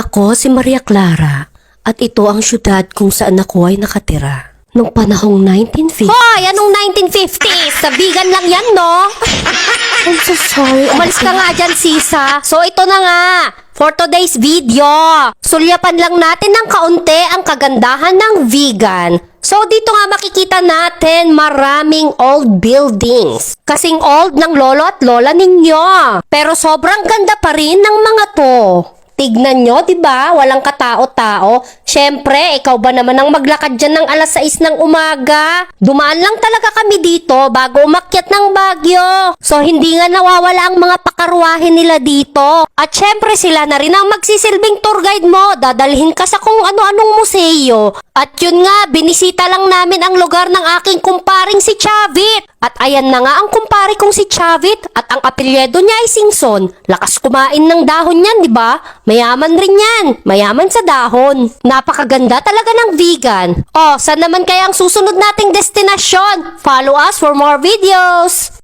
Ako si Maria Clara at ito ang syudad kung saan ako ay nakatira. Nung panahong 1950. Hoy, anong 1950s? Sabigan lang yan, no? I'm so sorry. Umalis ka nga dyan, Sisa. So, ito na nga. For today's video, sulyapan lang natin ng kaunti ang kagandahan ng vegan. So, dito nga makikita natin maraming old buildings. Kasing old ng lolo at lola ninyo. Pero sobrang ganda pa rin ng mga to. Tignan nyo, di ba? Walang katao-tao. Siyempre, ikaw ba naman ang maglakad dyan ng alas 6 ng umaga? Dumaan lang talaga kami dito bago umakyat ng Bagyo. So, hindi nga nawawala ang mga pakarwahe nila dito. At syempre, sila na rin ang magsisilbing tour guide mo. Dadalhin ka sa kung ano-anong museo. At yun nga, binisita lang namin ang lugar ng aking kumparing si Chavit. At ayan na nga ang kumpare kong si Chavit at ang apelyedo niya ay Singson. Lakas kumain ng dahon yan, di ba? Mayaman rin yan. Mayaman sa dahon. Napakaganda talaga ng vegan. Oh, saan naman kaya ang susunod nating destinasyon? Follow us for more videos.